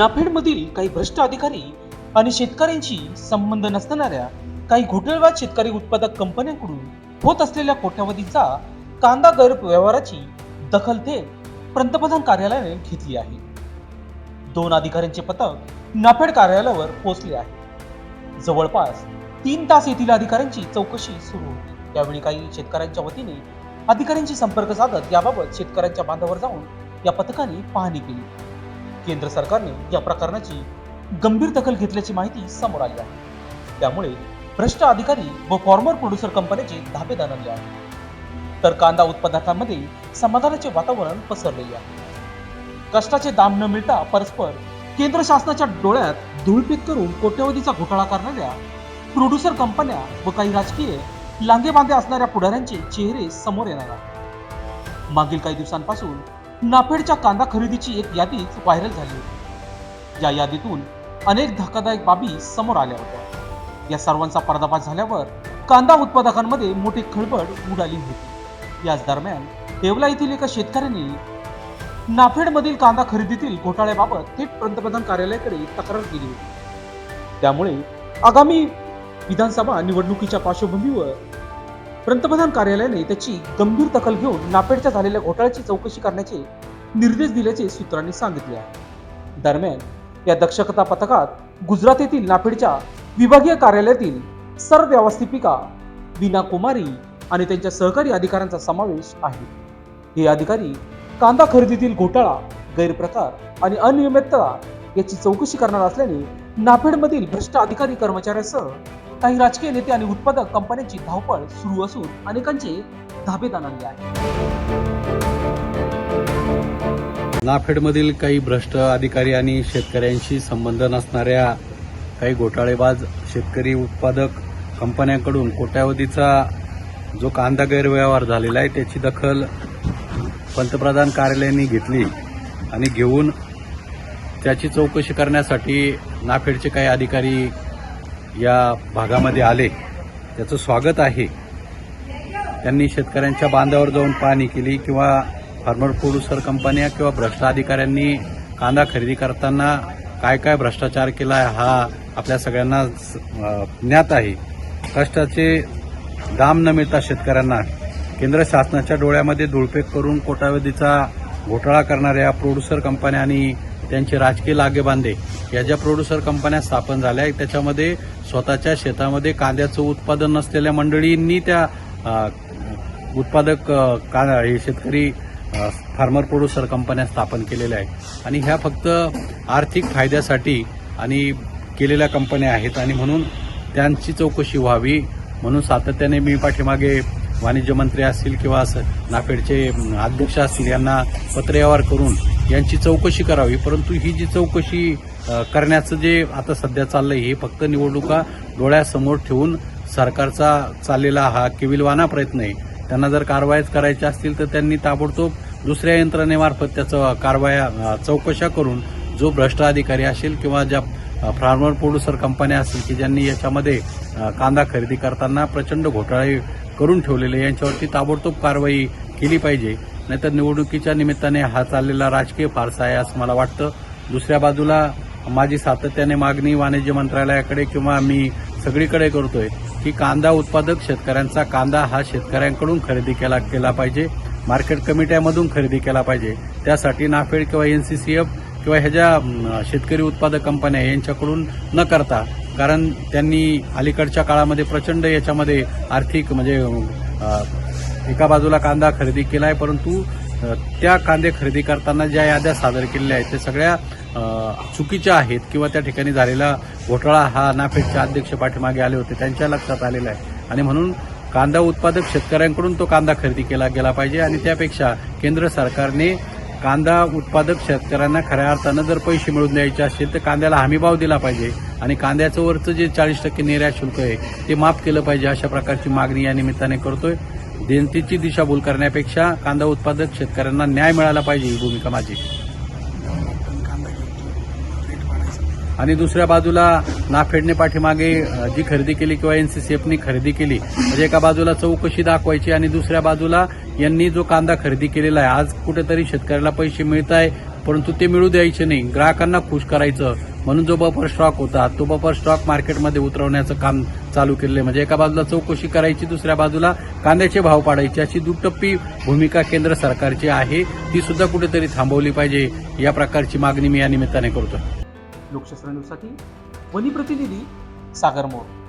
नाफेडमधील काही भ्रष्ट अधिकारी आणि शेतकऱ्यांशी संबंध नसणाऱ्या काही घोटाळेबाज शेतकरी उत्पादक कंपन्यांकडून होत असलेल्या कोट्यावधीचा कांदा गैरव्यवहाराची दखल थेट पंतप्रधान कार्यालयाने घेतली आहे. दोन अधिकाऱ्यांचे पथक नाफेड कार्यालयावर पोहोचले आहे. जवळपास तीन तास येथील अधिकाऱ्यांची चौकशी सुरू होती. यावेळी काही शेतकऱ्यांच्या वतीने अधिकाऱ्यांशी संपर्क साधत याबाबत शेतकऱ्यांच्या बांधावर जाऊन या पथकाने पाहणी केली. केंद्र सरकारने या प्रकरणाची गंभीर दखल घेतल्याची माहिती समोर आली आहे. त्यामुळे भ्रष्ट अधिकारी व फॉर्मर प्रोड्युसर कंपन्याचे धाबे दणले आहे तर कांदा उत्पादकांमध्ये समाधानाचे वातावरण पसरलेले आहे. कष्टाचे दाम न मिळता परस्पर केंद्र शासनाच्या डोळ्यात धुळपीत करून कोट्यवधीचा घोटाळा करणाऱ्या प्रोड्युसर कंपन्या व काही राजकीय लांगेबांधे असणाऱ्या पुढाऱ्यांचे चेहरे समोर येणार आहेत. मागील काही दिवसांपासून नाफेडच्या कांदा खरेदीची एक यादीच व्हायरल झाली होती. या यादीतून अनेक धक्कादायक बाबी समोर आल्या होत्या. या सर्वांचा पर्दाफाश झाल्यावर कांदा उत्पादकांमध्ये मोठी खळबळ उडाली होती. याच दरम्यान देवला येथील एका शेतकऱ्यांनी नाफेडमधील कांदा खरेदीतील घोटाळ्याबाबत थेट पंतप्रधान कार्यालयाकडे तक्रार केली होती. त्यामुळे आगामी विधानसभा निवडणुकीच्या पार्श्वभूमीवर पंतप्रधान कार्यालयाने त्याची गंभीर दखल घेऊन नाफेडच्या झालेल्या घोटाळ्याची चौकशी करण्याचे निर्देश दिल्याचे सूत्रांनी सांगितले आहे. दरम्यान या दक्षता पथकात गुजरात येथील नाफेडच्या विभागीय कार्यालयातील सर व्यवस्थापिका वीणा कुमारी आणि त्यांच्या सहकारी अधिकाऱ्यांचा समावेश आहे. हे अधिकारी कांदा खरेदीतील घोटाळा गैरप्रकार आणि अनियमितता याची चौकशी करणार असल्याने नाफेडमधील भ्रष्ट अधिकारी कर्मचाऱ्यांसह काही राजकीय नेते आणि उत्पादक कंपन्यांची धावपळ सुरू असून अनेकांचे धाबेदान आणले आहे. नाफेडमधील काही भ्रष्ट अधिकारी आणि शेतकऱ्यांशी संबंध नसणाऱ्या काही घोटाळेबाज शेतकरी उत्पादक कंपन्यांकडून कोट्यावधीचा जो कांदा गैरव्यवहार झालेला आहे त्याची दखल पंतप्रधान कार्यालयाने घेतली आणि घेऊन त्याची चौकशी करण्यासाठी नाफेडचे काही अधिकारी या भागामध्ये आले. त्याचं स्वागत आहे. त्यांनी शेतकऱ्यांच्या बांधावर जाऊन पाहणी केली किंवा फार्मर प्रोड्युसर कंपन्या किंवा भ्रष्ट अधिकाऱ्यांनी कांदा खरेदी करताना काय काय भ्रष्टाचार केला आहे हा आपल्या सगळ्यांना स- ज्ञात आहे. कष्टाचे दाम न मिळता शेतकऱ्यांना केंद्र शासनाच्या डोळ्यामध्ये धुळपेक करून कोटावधीचा घोटाळा करणाऱ्या प्रोड्युसर कंपन्या आणि त्यांचे राजकीय लागेबांधे या ज्या प्रोड्युसर कंपन्या स्थापन झाल्या आहेत त्याच्यामध्ये स्वतःच्या शेतामध्ये कांद्याचं उत्पादन नसलेल्या मंडळींनी त्या उत्पादक का हे शेतकरी फार्मर प्रोड्युसर कंपन्या स्थापन केलेल्या आहेत. आणि ह्या फक्त आर्थिक फायद्यासाठी आणि केलेल्या कंपन्या आहेत आणि म्हणून त्यांची चौकशी व्हावी. म्हणून सातत्याने मी पाठीमागे वाणिज्य मंत्री असतील किंवा स- नाफेडचे अध्यक्ष असतील यांना पत्रव्यवहार करून यांची चौकशी करावी. परंतु ही जी चौकशी करण्याचं जे आता सध्या चाललं आहे हे फक्त निवडणुका डोळ्यासमोर ठेवून सरकारचा चाललेला हा केविलवाना प्रयत्न आहे. त्यांना जर कारवाईच करायच्या असतील तर त्यांनी ताबडतोब दुसऱ्या यंत्रणेमार्फत त्याचं कारवाया चौकशा करून जो भ्रष्ट अधिकारी असेल किंवा ज्या फार्मर प्रोड्युसर कंपन्या असतील की ज्यांनी याच्यामध्ये कांदा खरेदी करताना प्रचंड घोटाळे करून ठेवलेले यांच्यावरती ताबडतोब कारवाई केली पाहिजे. नाहीतर निवडणुकीच्या निमित्ताने हा चाललेला राजकीय फारसा आहे असं मला वाटतं. दुसऱ्या बाजूला माझी सातत्याने मागणी वाणिज्य मंत्रालयाकडे किंवा मी सगळीकडे करतोय. की कांदा उत्पादक शेतकऱ्यांचा कांदा हा शेतकऱ्यांकडून खरेदी केला केला पाहिजे. मार्केट कमिट्यामधून खरेदी केला पाहिजे. त्यासाठी नाफेड किंवा एनसीसीएफ किंवा ह्या ज्या शेतकरी उत्पादक कंपन्या यांच्याकडून न करता कारण त्यांनी अलीकडच्या काळामध्ये प्रचंड याच्यामध्ये आर्थिक म्हणजे एका बाजूला कांदा खरेदी केला आहे परंतु त्या कांदे खरेदी करताना ज्या याद्या सादर केलेल्या आहेत त्या सगळ्या चुकीच्या आहेत किंवा त्या ठिकाणी झालेला घोटाळा हा नाफेडचे अध्यक्ष पाठीमागे आले होते त्यांच्या लक्षात आलेला आहे. आणि म्हणून कांदा उत्पादक शेतकऱ्यांकडून तो कांदा खरेदी केला गेला पाहिजे. आणि त्यापेक्षा केंद्र सरकारने कांदा उत्पादक शेतकऱ्यांना खऱ्या अर्थानं जर पैसे मिळवून द्यायचे असतील तर कांद्याला हमीभाव दिला पाहिजे. आणि कांद्याचं वरचं जे चाळीस टक्के निर्यात शुल्क आहे ते माफ केलं पाहिजे अशा प्रकारची मागणी या निमित्ताने करतोय. जनतेची दिशाभूल करण्यापेक्षा कांदा उत्पादक शेतकऱ्यांना न्याय मिळाला पाहिजे ही भूमिका माझी. आणि दुसऱ्या बाजूला नाफेडने पाठीमागे जी खरेदी केली किंवा एनसीसीएफनी खरेदी केली म्हणजे एका बाजूला चौकशी दाखवायची आणि दुसऱ्या बाजूला यांनी जो कांदा खरेदी केलेला आहे आज कुठेतरी शेतकऱ्याला पैसे मिळत आहे परंतु ते मिळू द्यायचे नाही. ग्राहकांना खुश करायचं. म्हणून जो बफर स्टॉक होता तो बफर स्टॉक मार्केटमध्ये उतरवण्याचं काम चालू केलेलं आहे. म्हणजे एका बाजूला चौकशी करायची दुसऱ्या बाजूला कांद्याचे भाव पाडायचे अशी दुटप्पी भूमिका केंद्र सरकारची आहे. ती सुद्धा कुठेतरी थांबवली पाहिजे. या प्रकारची मागणी मी या निमित्ताने करतो लोकशास्त्र न्यूजसाठी वनी प्रतिनिधी सागर मोर